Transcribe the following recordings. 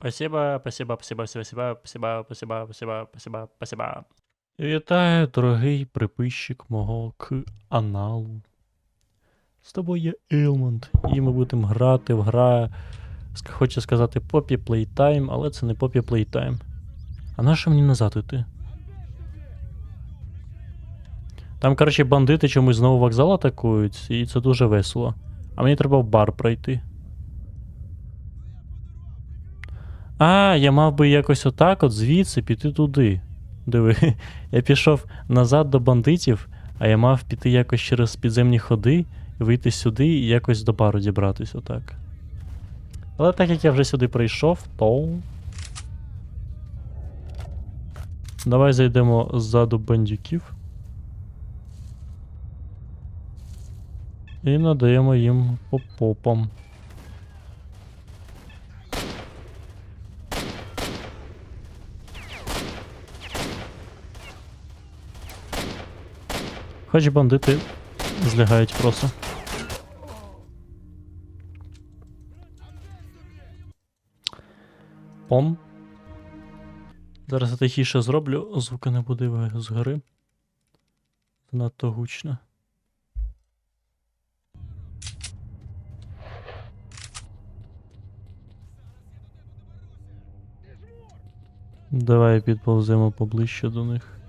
Спасибо, спасибо, спасибо, спасибо, спасибо, спасибо, спасибо, спасибо, спасибо. Вітаю, дорогий приписчик мого к аналу. З тобою є Елмонд, і ми будемо грати в гра. Хочу сказати Poppy Playtime, але це не Poppy Playtime. А на що мені назад іти? Там, коротше, бандити чомусь знову вокзал атакують, і це дуже весело. А мені треба в бар пройти. А, я мав би якось отак от звідси піти туди. Диви, я пішов назад до бандитів, а я мав піти якось через підземні ходи, вийти сюди і якось до бару дібратись отак. Але так як я вже сюди прийшов, то. Давай зайдемо ззаду бандюків. І надаємо їм по попам. Хоч бандити злягають просто. Пом. Зараз я тихіше зроблю, звука не буде згори. Надто гучно. Давай підповземо поближче до них.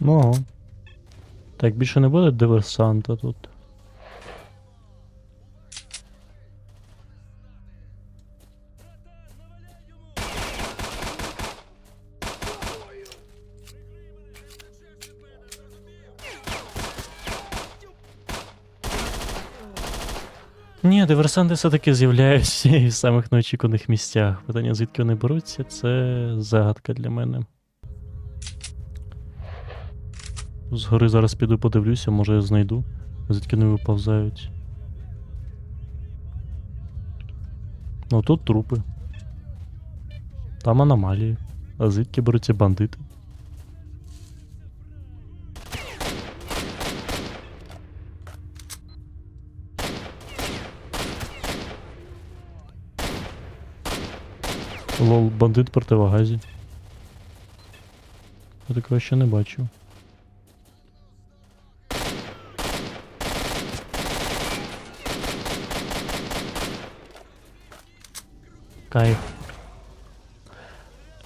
Ну. Так, більше не буде диверсанта тут. Ні, диверсанти все-таки з'являються і в самих неочікуваних місцях. Питання, звідки вони беруться, це загадка для мене. Згори зараз піду подивлюся, може я знайду, звідки вони виповзають. Ну тут трупи. Там аномалії. А звідки беруться бандити? Лол, бандит в противогазі. Я такого ще не бачив. Кайф.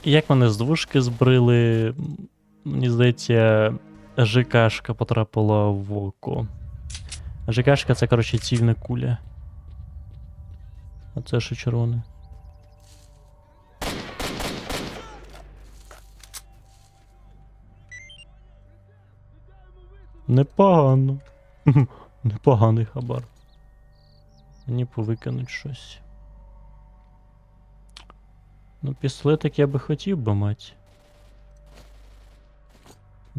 Як мене з двушки збрили, мені здається, ЖКшка потрапила в око. ЖКшка це, коротше, цільна куля. А це що червоне? Непогано. Непоганий хабар. Мені повикинуть щось. Ну, пістолетик я би хотів би мати.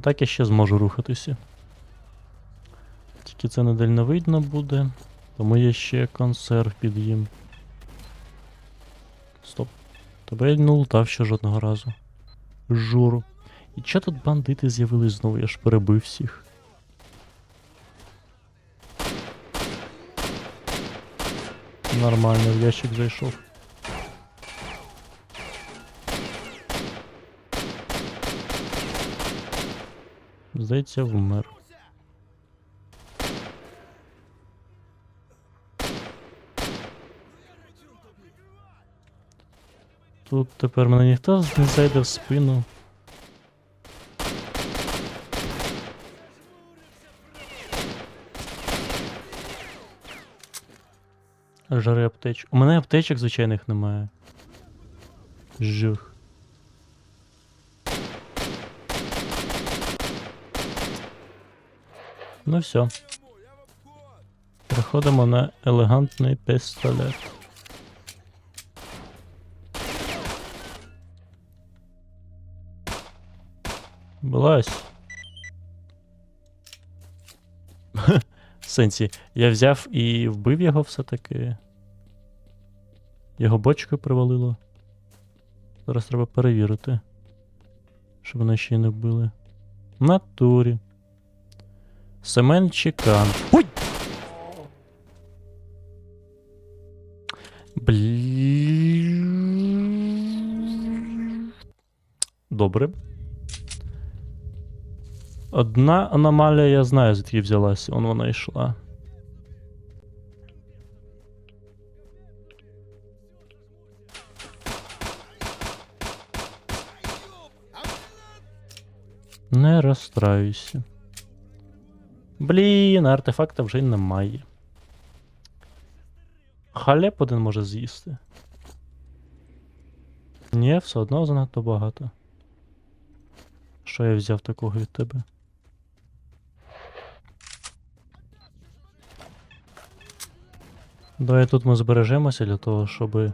Так я ще зможу рухатися. Тільки це недальновидно буде, тому я ще консерв під'їм. Стоп. Тебе я не лутав ще жодного разу. Журу. І чого тут бандити з'явились знову? Я ж перебив всіх. Нормально, в ящик зайшов. Здається, вмер. Тут тепер мене ніхто не зайде в спину. Жари аптечку. У мене аптечок звичайних немає. Жух. Ну все. Переходимо на елегантний пістолет. Вилазь. Сенсі, я взяв і вбив його все-таки. Його бочкою привалило. Зараз треба перевірити. Щоб вони ще й не вбили. В натурі. Семен Чекан. Ой! Блін. Добре. Одна аномалія, я знаю, звідки взялась. Он вона йшла. Не розстраюйся. Блін, артефакта вже немає. Халеп один може з'їсти. Ні, все одно занадто багато. Що я взяв такого від тебе? Давай тут ми збережемося для того, щоб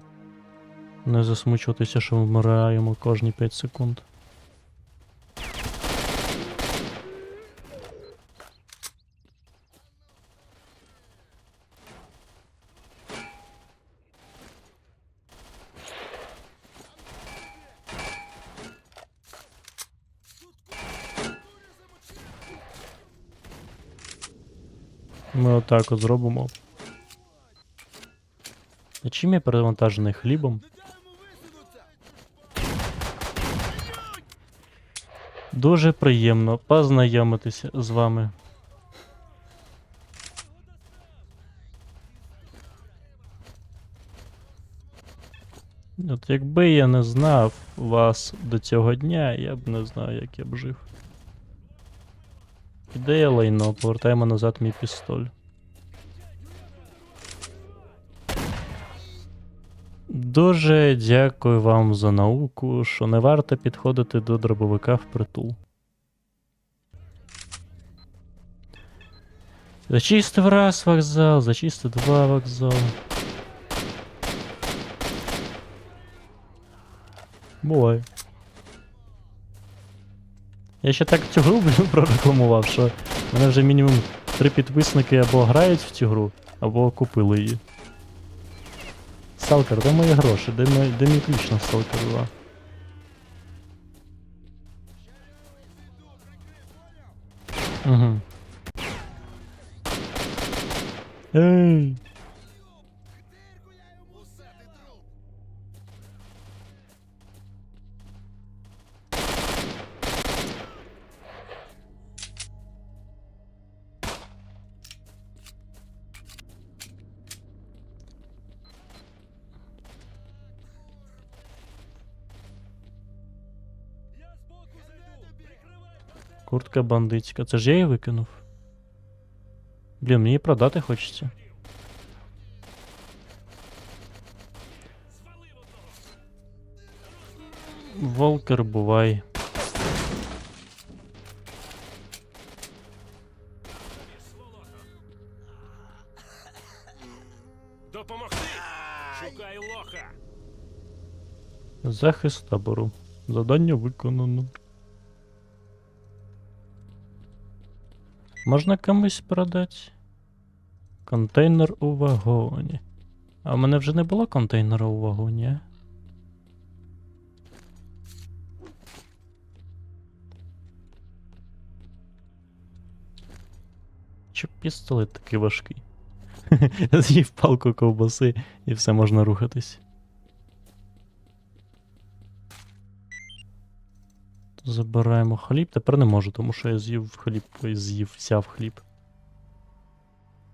не засмучуватися, що ми вмираємо кожні 5 секунд. Ми отак от зробимо. А чим я перевантажений хлібом? Дуже приємно познайомитися з вами. От якби я не знав вас до цього дня, я б не знаю, як я б жив. Ідея лайно, повертаємо назад мій пістоль. Дуже дякую вам за науку, що не варто підходити до дробовика впритул. Зачистив раз вокзал, зачистив два вокзал. Бувай. Я ще так цю гру блін, прорекламував, що в мене вже мінімум три підписники або грають в цю гру, або купили її. Сталкер, де мої гроші? Де, мій- де мій ключ на Сталкер 2? Угу. Ей! Куртка бандитська. Це ж я її викинув. Блін, мені її продати хочеться. Волкер, бувай. Допомогти! Шукай лоха! Захист табору. Задання виконано. Можна комусь продати? Контейнер у вагоні. А в мене вже не було контейнера у вагоні. а? Чи пістолет такий важкий? З'їв палку ковбаси і все можна рухатись. Забираємо хліб. Тепер не можу, тому що я з'їв хліб, з'їв, взяв хліб.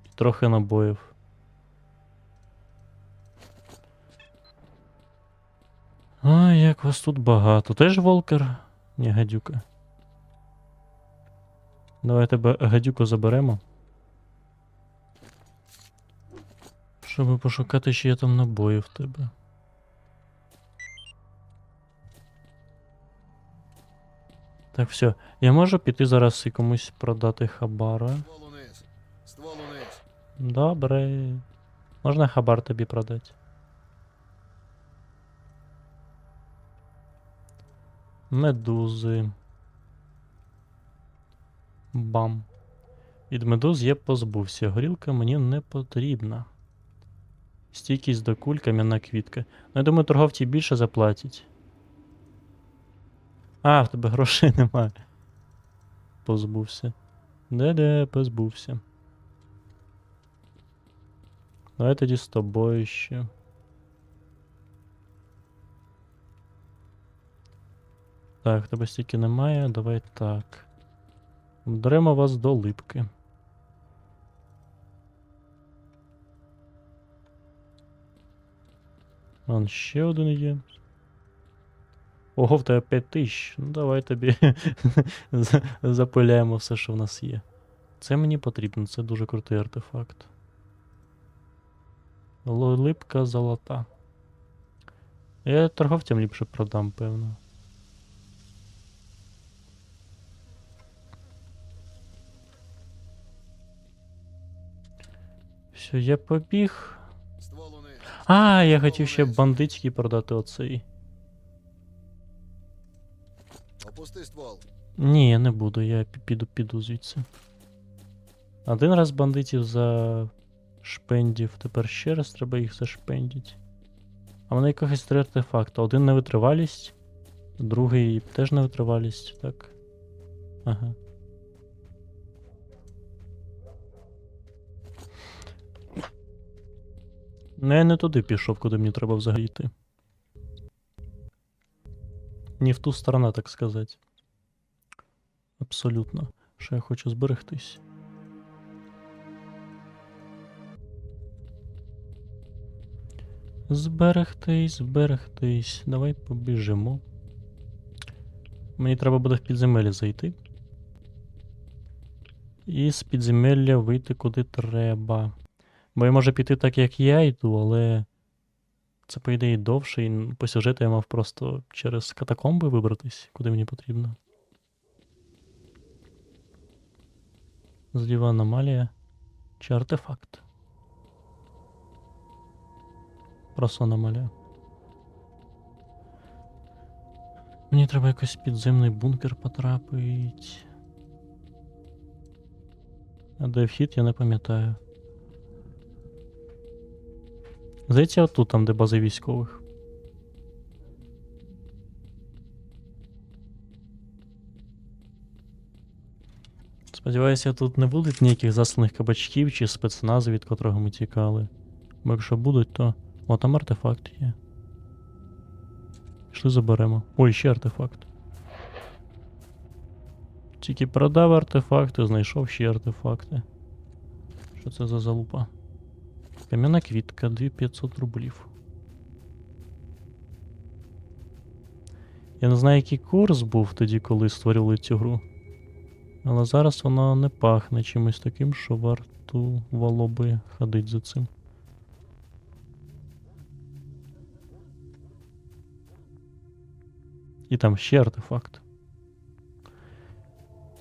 І трохи набоїв. Ой, як вас тут багато. Теж волкер? Ні, гадюка. Давай тебе гадюку заберемо. Щоб пошукати, чи є там набої в тебе. Так, все. Я можу піти зараз і комусь продати хабара. Добре. Можна хабар тобі продати. Медузи. Бам. Від медуз я позбувся. Горілка мені не потрібна. Стійкість до куль, кам'яна квітка. Ну, я думаю, торговці більше заплатять. А, в тебе грошей немає. Позбувся. Де-де, позбувся. Давай тоді з тобою ще. Так, тебе стільки немає, давай так. Беремо вас до липки. Вон ще один є. Ого, в тебе 5 тисяч. Ну давай тобі запиляємо все, що в нас є. Це мені потрібно, це дуже крутий артефакт. Липка золота. Я торговцям ліпше продам, певно. Все, я побіг. А, я хотів ще бандитський продати оцей. Опусти ствол. Ні, я не буду, я піду, піду звідси. Один раз бандитів за шпендів, тепер ще раз треба їх зашпендити. А мене якихось три артефакти. Один на витривалість, другий теж на витривалість, так. Ага. Ну я не туди пішов, куди мені треба взагалі йти. Не в ту сторону, так сказати. Абсолютно. Що я хочу зберегтись. Зберегтись, зберегтись. Давай побіжимо. Мені треба буде в підземелля зайти. І з підземелля вийти куди треба. Бо я можу піти так, як я йду, але. Це, по ідеї, довше, і по сюжету я мав просто через катакомби вибратись, куди мені потрібно. Зліва аномалія чи артефакт. Просто аномалія. Мені треба якось підземний бункер потрапити. А де вхід, я не пам'ятаю. Здається, отут, там, де бази військових. Сподіваюся, тут не будуть ніяких засланих кабачків чи спецназу, від котрого ми тікали. Бо якщо будуть, то. О, там артефакт є. Пішли заберемо. Ой, ще артефакт. Тільки продав артефакти, знайшов ще артефакти. Що це за залупа? Кам'яна квітка, 2500 рублів. Я не знаю, який курс був тоді, коли створювали цю гру. Але зараз вона не пахне чимось таким, що вартувало би ходити за цим. І там ще артефакт.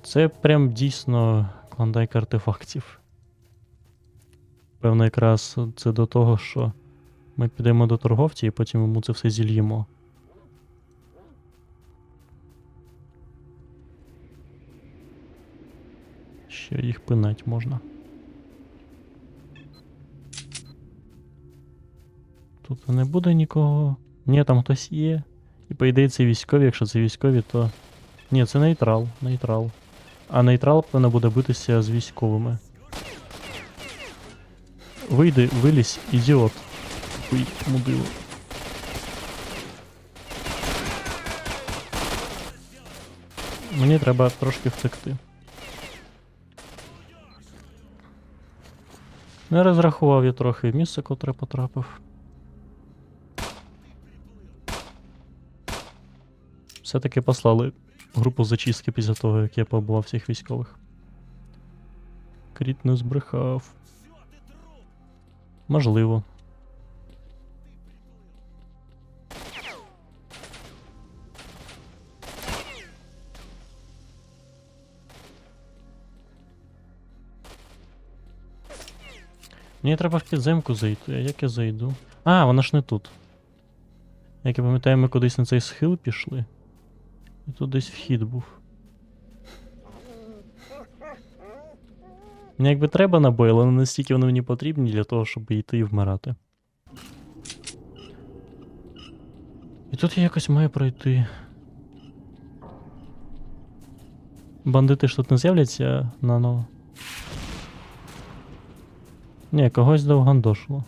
Це прям дійсно клондайк артефактів. Певно, якраз це до того, що ми підемо до торговця і потім йому це все зільємо. Ще їх пинать можна. Тут не буде нікого. Ні, там хтось є. І по ідеї це військові, якщо це військові, то. Ні, це нейтрал, нейтрал. А нейтрал, певно, буде битися з військовими. Вийди, вилізь, ідіот. Тупий мудило. Мені треба трошки втекти. Не розрахував я трохи місце, котре потрапив. Все-таки послали групу зачистки після того, як я побував всіх військових. Кріт не збрехав. Можливо. Мені треба в підземку зайти. А як я зайду? А, вона ж не тут. Як я пам'ятаю, ми кудись на цей схил пішли. І тут десь вхід був. Мені якби треба набої, але не настільки вони мені потрібні для того, щоб йти і вмирати. І тут я якось маю пройти. Бандити ж тут не з'являться наново. Ні, когось довгандошло.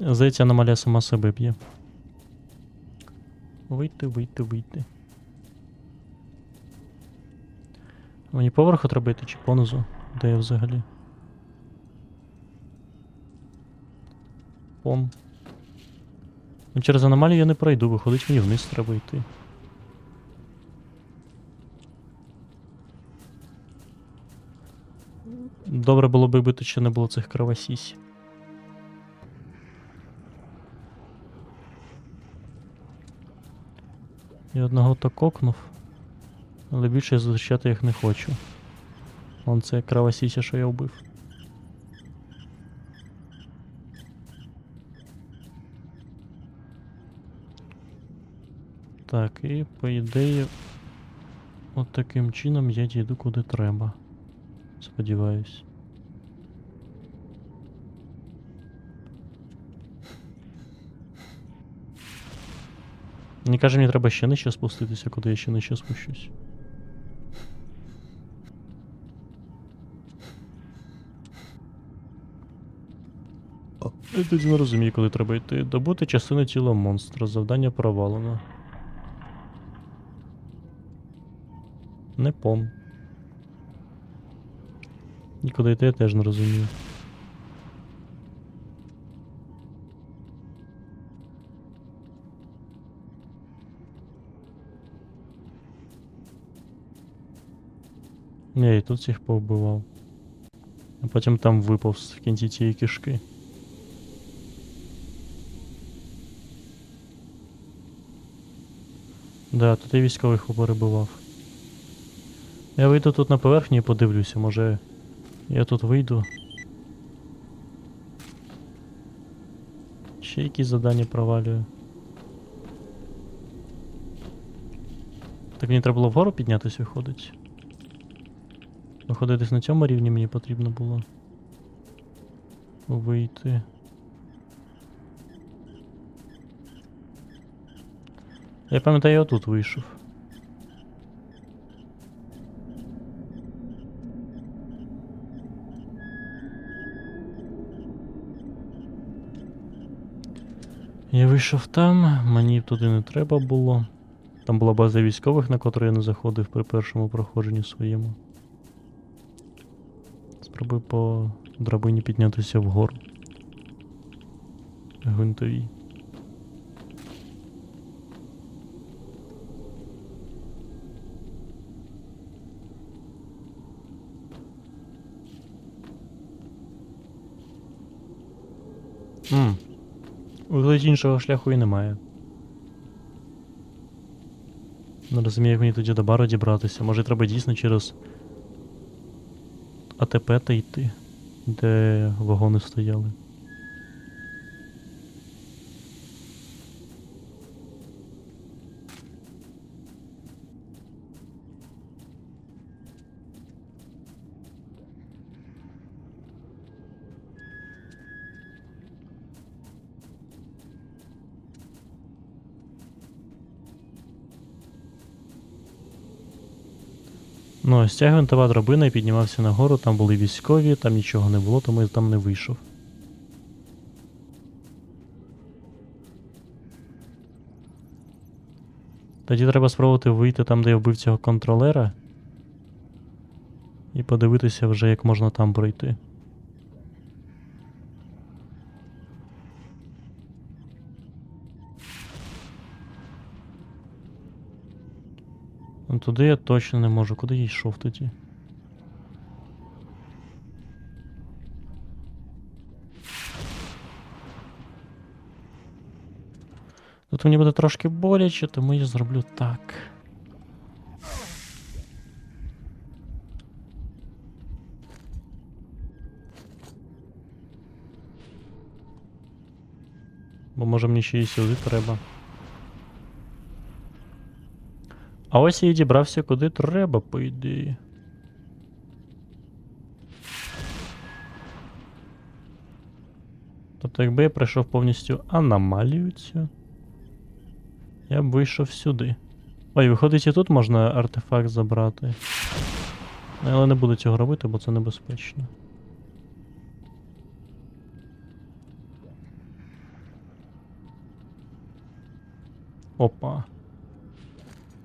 Здається, аномалія сама себе б'є. Вийти, вийти, вийти. Мені поверху треба йти чи понизу? Де я взагалі? Пон. Ну, через аномалію я не пройду, виходить мені вниз треба йти. Добре було би бити, чи не було цих кровосісь. Я одного то кокнув, але більше зустрічати їх не хочу. Вон це кровосіся, що я вбив. Так, і по ідеї, от таким чином я дійду куди треба. Сподіваюсь. Мені каже, мені треба ще нижче спуститися, куди я ще нижче спущусь. Я тоді не розумію, куди треба йти. Добути частину тіла монстра. Завдання провалено. Не пом. Нікуди йти я теж не розумію. Я і тут всіх повбивав. А потім там виповз в кінці цієї кишки. Да, тут я військових поперебивав. Я вийду тут на поверхню і подивлюся, може я тут вийду. Ще якісь завдання провалюю. Так мені треба було вгору піднятися, виходить. Виходить, десь на цьому рівні мені потрібно було вийти. Я пам'ятаю, я отут вийшов. Я вийшов там, мені туди не треба було. Там була база військових, на котру я не заходив при першому проходженні своєму. Спробую по драбині піднятися вгору. Гвинтовій. Ммм. Виходить, іншого шляху і немає. Не розумію, як мені тоді до бару дібратися. Може треба дійсно через АТП та йти, де вагони стояли. Ну, ось ця гвинтова драбина, і піднімався нагору, там були військові, там нічого не було, тому я там не вийшов. Тоді треба спробувати вийти там, де я вбив цього контролера. І подивитися вже, як можна там пройти. Туди я точно не можу. Куди я йшов тоді? Тут мені буде трошки боляче, тому я зроблю так. Бо може мені ще і сюди треба. А ось я і дібрався куди треба, по ідеї. Тобто, якби я пройшов повністю аномалію цю, я б вийшов сюди. Ой, виходить, і тут можна артефакт забрати. Ну, але не буду цього робити, бо це небезпечно. Опа.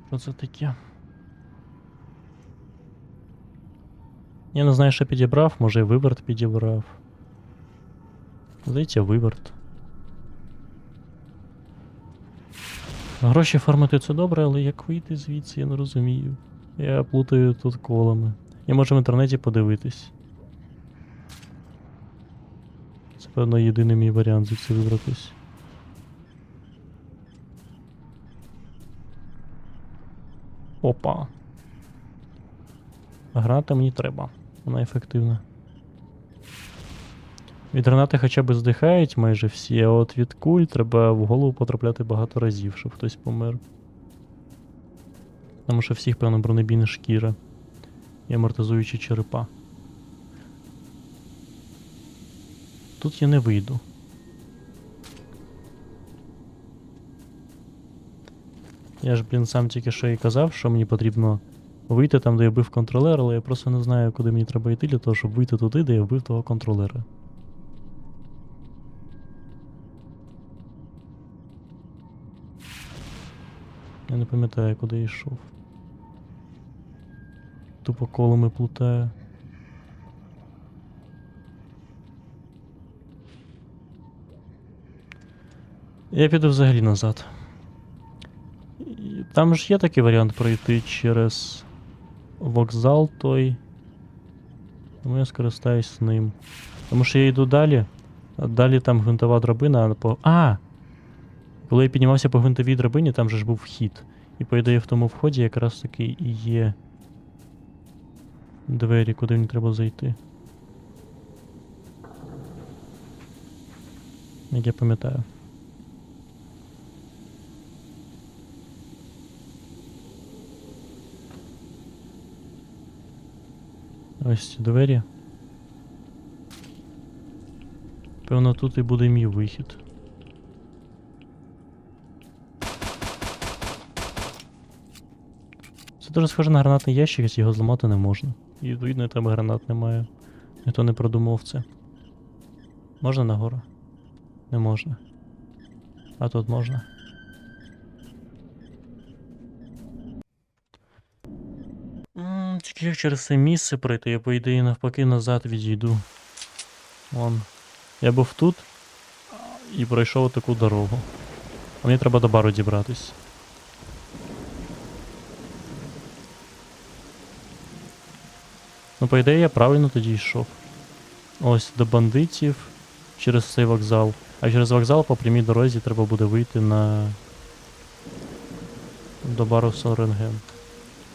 Що це таке? Я не знаю, що підібрав, може і виверт підібрав. Здається, виверт. Гроші фармити це добре, але як вийти звідси, я не розумію. Я плутаю тут колами. Я можу в інтернеті подивитись. Це, певно, єдиний мій варіант звідси вибратись. Опа. Граната мені треба. Вона ефективна. Від гранати хоча б здихають майже всі, а от від куль треба в голову потрапляти багато разів, щоб хтось помер. Тому що всіх, певно, бронебійна шкіра і амортизуючі черепа. Тут я не вийду. Я ж, блін, сам тільки що і казав, що мені потрібно вийти там, де я вбив контролера, але я просто не знаю, куди мені треба йти для того, щоб вийти туди, де я вбив того контролера. Я не пам'ятаю, куди я йшов. Тупо колами плутаю. Я піду взагалі назад. Там ж є такий варіант пройти через вокзал той. Тому я скористаюсь ним. Тому що я йду далі. Далі там гвинтова драбина, а по. А! Коли я піднімався по гвинтовій драбині, там же ж був вхід. І по ідеї в тому вході якраз таки і є двері, куди мені треба зайти. Як я пам'ятаю. Ось двері. Певно, тут і буде мій вихід. Це дуже схоже на гранатний ящик, його зламати не можна. І відповідно там гранат немає. Ніхто не продумав це. Можна нагору? Не можна. А тут можна. М, через це місце пройти, я по ідеї навпаки назад відійду. Вон. Я був тут і пройшов таку дорогу. А мені треба до бару дібратись. Ну, по ідеї, я правильно тоді йшов. Ось до бандитів через цей вокзал. А через вокзал по прямій дорозі треба буде вийти на. До бару Соренген.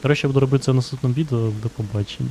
Коротше, я буду робити це в наступному відео. До побачення.